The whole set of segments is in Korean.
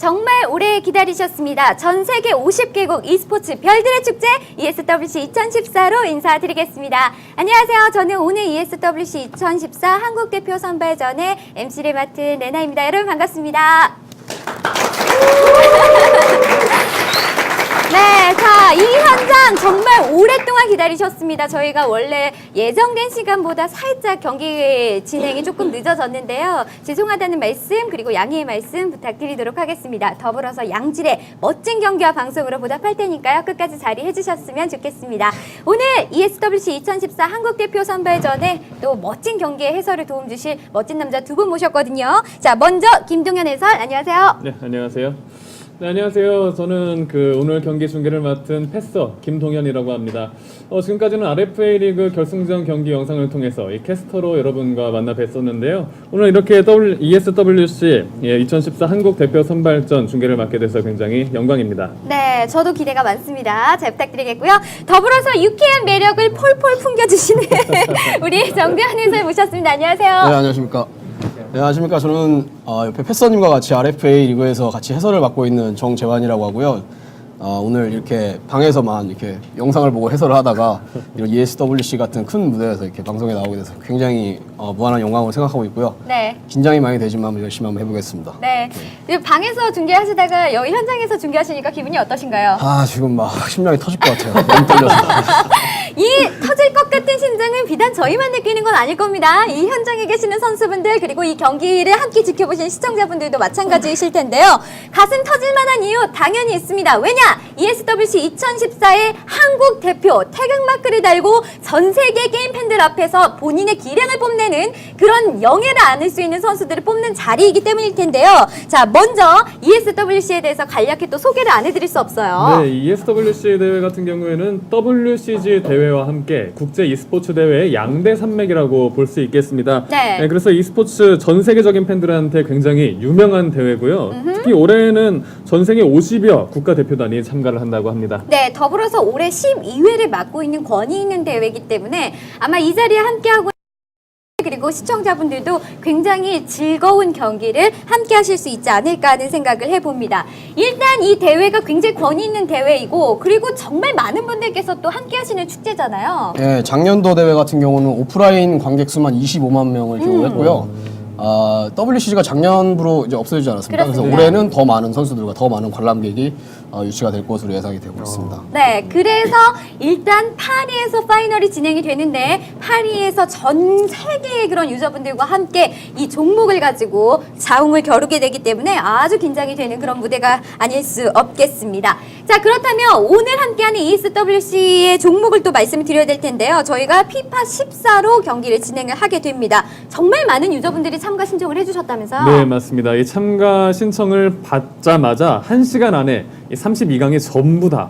정말 오래 기다리셨습니다. 전 세계 50개국 e스포츠 별들의 축제 ESWC 2014로 인사드리겠습니다. 안녕하세요. 저는 오늘 ESWC 2014 한국 대표 선발전의 MC를 맡은 레나입니다. 여러분 반갑습니다. 네, 자, 이 현장 정말 오랫동안 기다리셨습니다. 저희가 원래 예정된 시간보다 살짝 경기 진행이 조금 늦어졌는데요. 죄송하다는 말씀, 그리고 양해의 말씀 부탁드리도록 하겠습니다. 더불어서 양질의 멋진 경기와 방송으로 보답할 테니까요. 끝까지 자리해 주셨으면 좋겠습니다. 오늘 ESWC 2014 한국 대표 선발전에 또 멋진 경기의 해설을 도움 주실 멋진 남자 두 분 모셨거든요. 자, 먼저 김동현 해설, 안녕하세요. 네, 안녕하세요. 네, 안녕하세요. 저는 그 오늘 경기 중계를 맡은 패서 김동현이라고 합니다. 어, 지금까지는 RFA 리그 결승전 경기 영상을 통해서 이 캐스터로 여러분과 만나 뵀었는데요. 오늘 이렇게 W, ESWC 예, 2014 한국 대표 선발전 중계를 맡게 돼서 굉장히 영광입니다. 네, 저도 기대가 많습니다. 잘 부탁드리겠고요. 더불어서 유쾌한 매력을 폴폴 풍겨주시는 우리 정대현 해설 모셨습니다. 안녕하세요. 네, 안녕하십니까. 네, 안녕하십니까. 저는 어, 옆에 패서님과 같이 RFA 리그에서 같이 해설을 맡고 있는 정재환이라고 하고요. 어, 오늘 이렇게 방에서만 이렇게 영상을 보고 해설을 하다가 이런 ESWC 같은 큰 무대에서 이렇게 방송에 나오게 돼서 굉장히 어, 무한한 영광을 생각하고 있고요. 네. 긴장이 많이 되지만 열심히 한번 해보겠습니다. 네. 이 방에서 중계하시다가 여기 현장에서 중계하시니까 기분이 어떠신가요? 아, 지금 막 심장이 터질 것 같아요. 너무 떨려서. 이 터질 것 같은 심장은 비단 저희만 느끼는 건 아닐 겁니다. 이 현장에 계시는 선수분들 그리고 이 경기를 함께 지켜보신 시청자분들도 마찬가지이실 텐데요. 가슴 터질 만한 이유 당연히 있습니다. 왜냐? ESWC 2014의 한국 대표 태극마크를 달고 전 세계 게임 팬들 앞에서 본인의 기량을 뽐내는 그런 영예를 안을 수 있는 선수들을 뽑는 자리이기 때문일 텐데요. 자, 먼저 ESWC에 대해서 간략히 또 소개를 안 해드릴 수 없어요. 네, 이 ESWC 대회 같은 경우에는 WCG 대회 와 함께 국제 e스포츠 대회의 양대 산맥이라고 볼 수 있겠습니다. 네. 그래서 e스포츠 전 세계적인 팬들한테 굉장히 유명한 대회고요. 특히 올해는 전 세계 50여 국가 대표단이 참가를 한다고 합니다. 네, 더불어서 올해 12회를 맡고 있는 권위 있는 대회이기 때문에 아마 이 자리에 함께하고 그리고 시청자분들도 굉장히 즐거운 경기를 함께 하실 수 있지 않을까 하는 생각을 해봅니다. 일단 이 대회가 굉장히 권위 있는 대회이고 그리고 정말 많은 분들께서 또 함께 하시는 축제잖아요. 예, 작년도 대회 같은 경우는 오프라인 관객 수만 25만 명을 음. 기록했고요. 아, WCG가 작년부로 이제 없어지지 않았습니까? 그래서 그렇습니다. 올해는 더 많은 선수들과 더 많은 관람객이 어, 유치가 될 것으로 예상이 되고 있습니다. 네, 그래서 일단 파리에서 파이널이 진행이 되는데 파리에서 전 세계의 그런 유저분들과 함께 이 종목을 가지고 자웅을 겨루게 되기 때문에 아주 긴장이 되는 그런 무대가 아닐 수 없겠습니다. 자, 그렇다면 오늘 함께하는 ESWC의 종목을 또 말씀을 드려야 될 텐데요. 저희가 피파 14로 경기를 진행을 하게 됩니다. 정말 많은 유저분들이 참가 신청을 해주셨다면서요? 네, 맞습니다. 이 참가 신청을 받자마자 1시간 안에 이 32강이 전부 다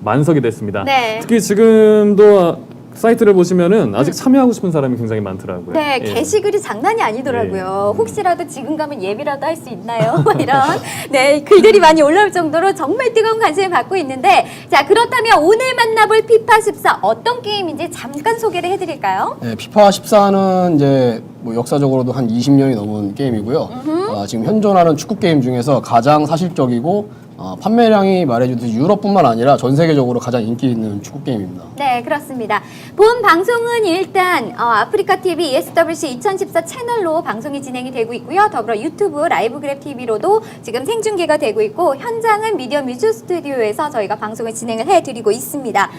만석이 됐습니다. 네. 특히 지금도 사이트를 보시면은 아직 참여하고 싶은 사람이 굉장히 많더라고요. 네, 예. 게시글이 장난이 아니더라고요. 예. 혹시라도 지금 가면 예비라도 할 수 있나요? 뭐 이런 네 글들이 많이 올라올 정도로 정말 뜨거운 관심을 받고 있는데 자 그렇다면 오늘 만나볼 피파 14 어떤 게임인지 잠깐 소개를 해드릴까요? 예, 피파 14는 이제 뭐 역사적으로도 한 20년이 넘은 게임이고요. 아, 지금 현존하는 축구 게임 중에서 가장 사실적이고 어, 판매량이 말해주듯이 유럽뿐만 아니라 전 세계적으로 가장 인기 있는 축구 게임입니다. 네, 그렇습니다. 본 방송은 일단 어, 아프리카 TV ESWC 2014 채널로 방송이 진행이 되고 있고요. 더불어 유튜브 라이브 그랩 TV로도 지금 생중계가 되고 있고 현장은 미디어 뮤즈 스튜디오에서 저희가 방송을 진행을 해드리고 있습니다.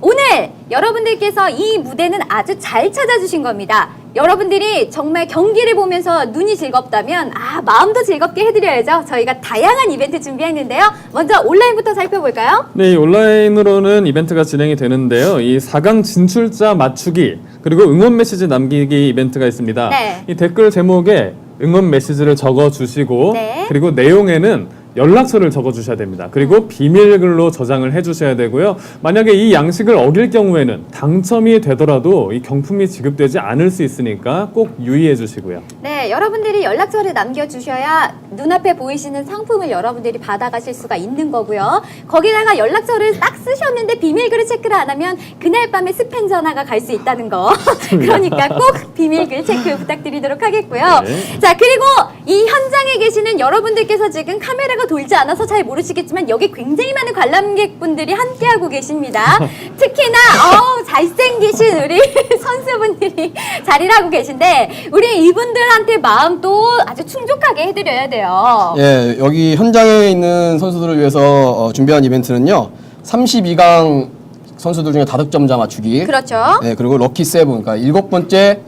오늘 여러분들께서 이 무대는 아주 잘 찾아주신 겁니다. 여러분들이 정말 경기를 보면서 눈이 즐겁다면 아 마음도 즐겁게 해드려야죠. 저희가 다양한 이벤트 준비했는데요. 먼저 온라인부터 살펴볼까요? 네, 이 온라인으로는 이벤트가 진행이 되는데요. 이 4강 진출자 맞추기 그리고 응원 메시지 남기기 이벤트가 있습니다. 네. 이 댓글 제목에 응원 메시지를 적어 주시고 네. 그리고 내용에는 연락처를 적어 주셔야 됩니다. 그리고 비밀글로 저장을 해 주셔야 되고요. 만약에 이 양식을 어길 경우에는 당첨이 되더라도 이 경품이 지급되지 않을 수 있으니까 꼭 유의해 주시고요. 네, 여러분들이 연락처를 남겨주셔야 눈앞에 보이시는 상품을 여러분들이 받아가실 수가 있는 거고요. 거기다가 연락처를 딱 쓰셨는데 비밀글을 체크를 안 하면 그날 밤에 스팸 전화가 갈 수 있다는 거. 그러니까 꼭 비밀글 체크 부탁드리도록 하겠고요. 네. 자, 그리고 이 현장에 계시는 여러분들께서 지금 카메라가 돌지 않아서 잘 모르시겠지만 여기 굉장히 많은 관람객분들이 함께하고 계십니다. 특히나 어 잘생기신 우리 선수분들이 자리를 하고 계신데 우리 이분들한테 마음도 아주 충족하게 해드려야 돼요. 예, 여기 현장에 있는 선수들을 위해서 어, 준비한 이벤트는요. 32강 선수들 중에 다득점자 맞추기. 그렇죠. 네, 그리고 럭키 세븐, 그러니까 일곱 번째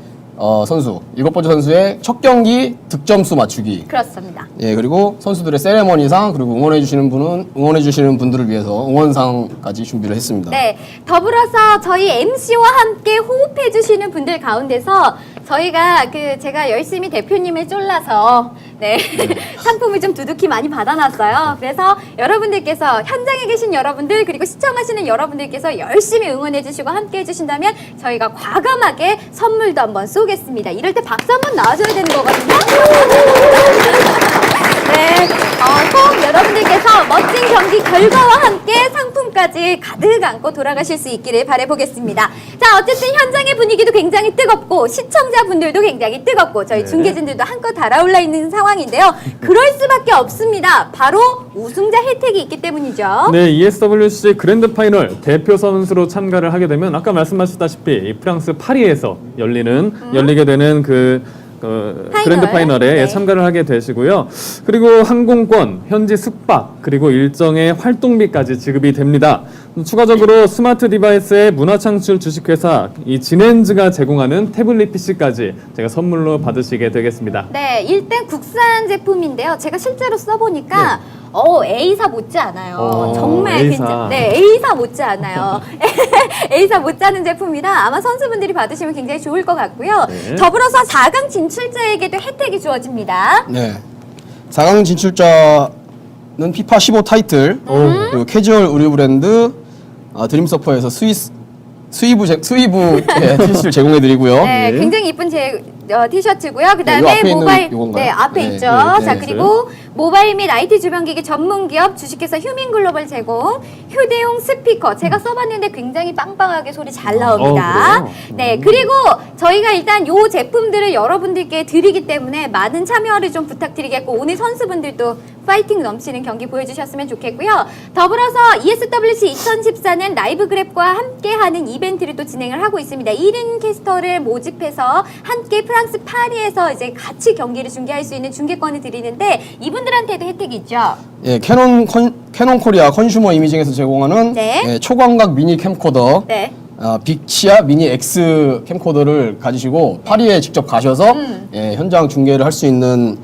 어, 선수, 일곱 번째 선수의 첫 경기 득점수 맞추기. 그렇습니다. 예, 그리고 선수들의 세레머니상 그리고 응원해 주시는 분은 응원해 주시는 분들을 위해서 응원상까지 준비를 했습니다. 네, 더불어서 저희 MC와 함께 호흡해 주시는 분들 가운데서 저희가 그 제가 열심히 대표님을 쫄라서 네 상품을 좀 두둑히 많이 받아놨어요. 그래서 여러분들께서 현장에 계신 여러분들 그리고 시청하시는 여러분들께서 열심히 응원해 주시고 함께 해주신다면 저희가 과감하게 선물도 한번 쏘겠습니다. 이럴 때 박수 한번 나와줘야 되는 거거든요. 네, 어, 꼭 여러분들께서 멋진 경기 결과와 함께 상품까지 가득 안고 돌아가실 수 있기를 바라보겠습니다. 자, 어쨌든 현장의 분위기도 굉장히 뜨겁고 시청자분들도 굉장히 뜨겁고 저희 네. 중계진들도 한껏 달아올라 있는 상황인데요. 그럴 수밖에 없습니다. 바로 우승자 혜택이 있기 때문이죠. 네, ESWC 그랜드 파이널 대표 선수로 참가를 하게 되면 아까 말씀하셨다시피 이 프랑스 파리에서 열리는 열리게 되는 그 어, 파이널. 그랜드 파이널에 네. 참가를 하게 되시고요. 그리고 항공권, 현지 숙박, 그리고 일정의 활동비까지 지급이 됩니다. 추가적으로 스마트 디바이스의 문화창출 주식회사 이 진엔즈가 제공하는 태블릿 PC까지 제가 선물로 받으시게 되겠습니다. 네, 일단 국산 제품인데요. 제가 실제로 써보니까 어 A사 못지 않아요. 어, 정말 A사. 괜찮. 네, A사 못지 않아요. A사 못지 않은 제품이라 아마 선수분들이 받으시면 굉장히 좋을 것 같고요. 네. 더불어서 4강 진출자에게도 혜택이 주어집니다. 네. 4강 진출자는 피파 15 타이틀, 그리고 캐주얼 의류 브랜드 아, 드림서퍼에서 스위스 스위브 제, 스위브 예, 티셔츠를 제공해 드리고요. 네, 네. 굉장히 이쁜 제 어, 티셔츠고요. 네, 요 그다음에 앞에 있는 모바일 요건가요? 네 앞에 네, 있죠. 네, 자 네. 그리고 모바일 및 IT 주변기기 전문 기업 주식회사 휴민글로벌 제공 휴대용 스피커 제가 써봤는데 굉장히 빵빵하게 소리 잘 나옵니다. 어? 네 그리고 저희가 일단 요 제품들을 여러분들께 드리기 때문에 많은 참여를 좀 부탁드리겠고 오늘 선수분들도 파이팅 넘치는 경기 보여주셨으면 좋겠고요. 더불어서 ESWC 2014는 라이브 그랩과 함께하는 이벤트를 또 진행을 하고 있습니다. 1인 캐스터를 모집해서 함께 프랑스 파리에서 이제 같이 경기를 중계할 수 있는 중계권을 드리는데 이분들한테도 혜택이 있죠. 예, 캐논 컨, 캐논 코리아 컨슈머 이미징에서 제공하는 네. 예, 초광각 미니 캠코더 네. 아, 빅치아 미니 X 캠코더를 가지시고 파리에 직접 가셔서 음. 예, 현장 중계를 할 수 있는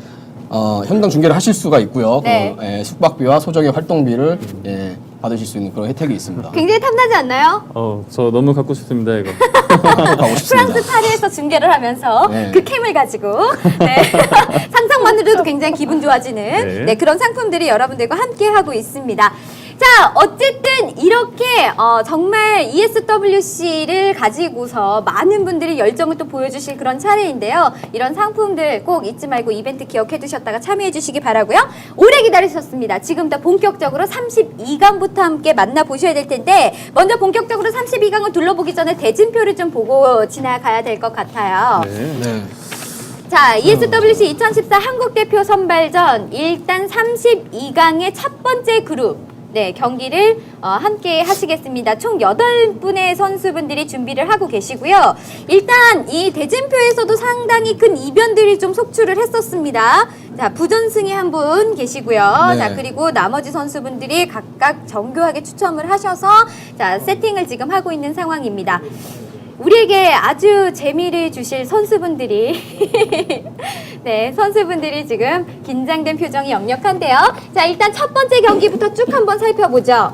어, 현장 중계를 하실 수가 있고요. 네. 그, 예, 숙박비와 소정의 활동비를 예, 받으실 수 있는 그런 혜택이 있습니다. 굉장히 탐나지 않나요? 어, 저 너무 갖고 싶습니다 이거. 가고 싶습니다. 프랑스 파리에서 중계를 하면서 네. 그 캠을 가지고 네. 상상만으로도 굉장히 기분 좋아지는 네. 네, 그런 상품들이 여러분들과 함께 하고 있습니다. 자, 어쨌든 이렇게 어, 정말 ESWC를 가지고서 많은 분들이 열정을 또 보여주실 그런 차례인데요. 이런 상품들 꼭 잊지 말고 이벤트 기억해 두셨다가 참여해 주시기 바라고요. 오래 기다리셨습니다. 지금부터 본격적으로 32강부터 함께 만나보셔야 될 텐데 먼저 본격적으로 32강을 둘러보기 전에 대진표를 좀 보고 지나가야 될 것 같아요. 네. 네. 자, ESWC 2014 한국 대표 선발전 일단 32강의 첫 번째 그룹 네, 경기를 어, 함께 하시겠습니다. 총 8분의 선수분들이 준비를 하고 계시고요. 일단 이 대진표에서도 상당히 큰 이변들이 좀 속출을 했었습니다. 자, 부전승이 한 분 계시고요. 네. 자, 그리고 나머지 선수분들이 각각 정교하게 추첨을 하셔서 자, 세팅을 지금 하고 있는 상황입니다. 우리에게 아주 재미를 주실 선수분들이 네 선수분들이 지금 긴장된 표정이 역력한데요. 자 일단 첫 번째 경기부터 쭉 한번 살펴보죠.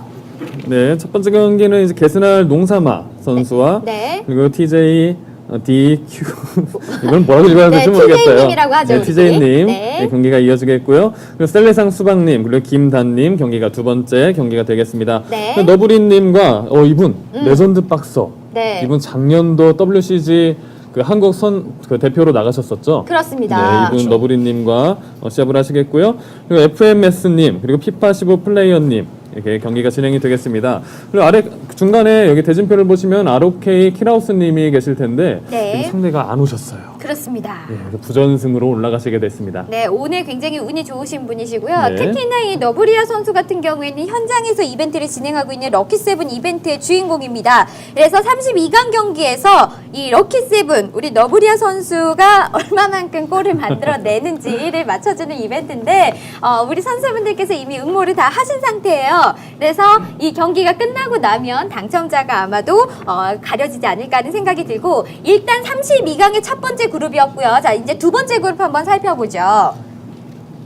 네, 첫 번째 경기는 이제 게스날 농사마 선수와 네. 그리고 TJ 어, DQ 이건 뭐라고 읽어야 될지 네, 모르겠어요. TJ 님이라고 하죠, 네, 우리. TJ님 네. 네, 경기가 이어지겠고요. 그리고 셀레상 수박님 그리고 김단님 경기가 두 번째 경기가 되겠습니다. 네. 그리고 너브리님과 어 이분 레전드 박서 네. 이분 작년도 WCG 그 한국 선 그 대표로 나가셨었죠. 그렇습니다. 네, 이분 너브리님과 어, 시합을 하시겠고요. 그리고 FMS님 그리고 피파 15 플레이어님 이렇게 경기가 진행이 되겠습니다. 그리고 아래 중간에 여기 대진표를 보시면 ROK 키라우스님이 계실 텐데 네. 상대가 안 오셨어요. 그렇습니다. 예, 그래서 부전승으로 올라가시게 됐습니다. 네, 오늘 굉장히 운이 좋으신 분이시고요. 네. 특히나 이 너브리아 선수 같은 경우에는 현장에서 이벤트를 진행하고 있는 럭키세븐 이벤트의 주인공입니다. 그래서 32강 경기에서 이 럭키세븐, 우리 너브리아 선수가 얼마만큼 골을 만들어내는지를 맞춰주는 이벤트인데, 어, 우리 선수분들께서 이미 응모를 다 하신 상태예요. 그래서 이 경기가 끝나고 나면 당첨자가 아마도 어, 가려지지 않을까 하는 생각이 들고, 일단 32강의 첫 번째 그룹이었고요. 자, 이제 두 번째 그룹 한번 살펴보죠.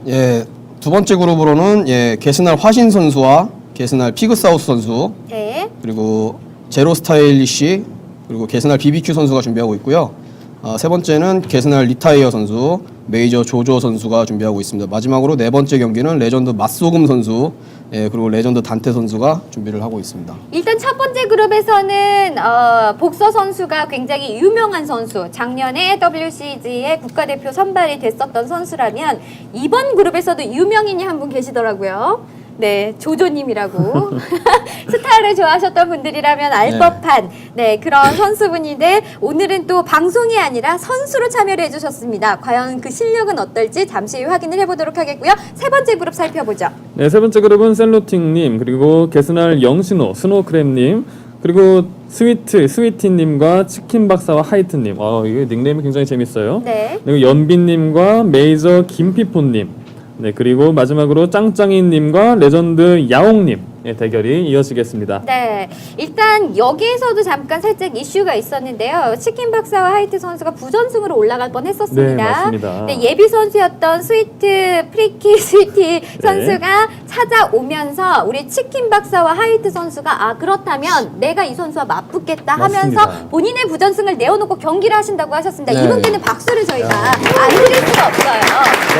예, 두 번째 그룹으로는 예, 게스날 화신 선수와 게스날 피그사우스 선수 네. 그리고 제로 스타일리시 그리고 게스날 BBQ 선수가 준비하고 있고요. 아, 세 번째는 게스날 리타이어 선수, 메이저 조조 선수가 준비하고 있습니다. 마지막으로 네 번째 경기는 레전드 맛소금 선수, 예, 그리고 레전드 단테 선수가 준비를 하고 있습니다. 일단 첫 번째 그룹에서는 어, 복서 선수가 굉장히 유명한 선수, 작년에 WCG의 국가대표 선발이 됐었던 선수라면 이번 그룹에서도 유명인이 한 분 계시더라고요. 네, 조조님이라고 스타를 좋아하셨던 분들이라면 알 네. 법한 네 그런 선수분인데 오늘은 또 방송이 아니라 선수로 참여를 해주셨습니다. 과연 그 실력은 어떨지 잠시 후 확인을 해보도록 하겠고요. 세 번째 그룹 살펴보죠. 네, 세 번째 그룹은 셀로팅님, 그리고 게스날 영신호, 스노크램님, 그리고 스위트, 스위티님과 치킨 박사와 하이트님. 어, 이게 닉네임이 굉장히 재밌어요. 네. 그리고 연빈님과 메이저 김피포님. 네, 그리고 마지막으로 짱짱이님과 레전드 야옹님 의 대결이 이어지겠습니다. 네, 일단 여기에서도 잠깐 살짝 이슈가 있었는데요. 치킨 박사와 하이트 선수가 부전승으로 올라갈 뻔했었습니다. 네, 맞습니다. 네, 예비 선수였던 스위트 프리키 스위티 선수가 찾아오면서 우리 치킨 박사와 하이트 선수가 아 그렇다면 내가 이 선수와 맞붙겠다 하면서 맞습니다. 본인의 부전승을 내어놓고 경기를 하신다고 하셨습니다. 네. 이분께는 박수를 저희가 안 드릴 수가 없어요.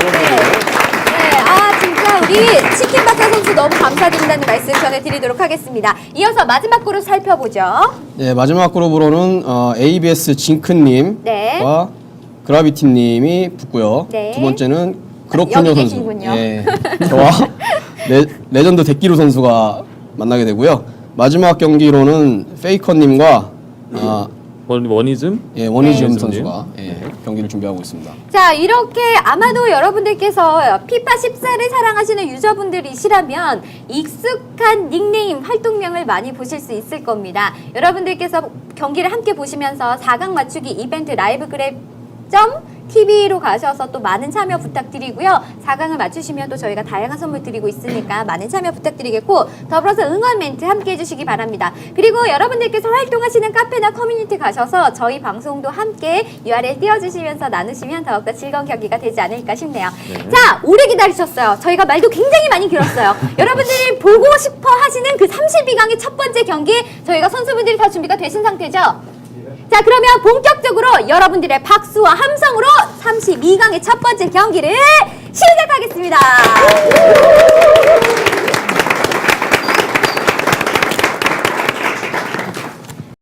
네. 네, 우리 치킨 박사 선수 너무 감사드린다는 말씀 전해드리도록 하겠습니다. 이어서 마지막 그룹 살펴보죠. 예, 마지막 그룹으로는 어, ABS 징크님과 네. 그라비티님이 붙고요. 네. 두 번째는 그렇군요 여기 선수. 계시군요. 예, 저와 레, 레전드 데끼루 선수가 만나게 되고요. 마지막 경기로는 페이커님과 아, 원, 원이즘? 예, 원희지um 네. 선수가 예, 경기를 준비하고 있습니다. 자 이렇게 아마도 여러분들께서 피파 14를 사랑하시는 유저분들이시라면 익숙한 닉네임 활동명을 많이 보실 수 있을 겁니다. 여러분들께서 경기를 함께 보시면서 4강 맞추기 이벤트 라이브 그랩 점 TV로 가셔서 또 많은 참여 부탁드리고요. 4강을 맞추시면 또 저희가 다양한 선물 드리고 있으니까 많은 참여 부탁드리겠고 더불어서 응원 멘트 함께 해주시기 바랍니다. 그리고 여러분들께서 활동하시는 카페나 커뮤니티 가셔서 저희 방송도 함께 URL 띄워주시면서 나누시면 더욱더 즐거운 경기가 되지 않을까 싶네요. 자, 오래 기다리셨어요. 저희가 말도 굉장히 많이 길었어요. 여러분들이 보고 싶어 하시는 그 32강의 첫 번째 경기 저희가 선수분들이 다 준비가 되신 상태죠? 자 그러면 본격적으로 여러분들의 박수와 함성으로 32강의 첫 번째 경기를 시작하겠습니다.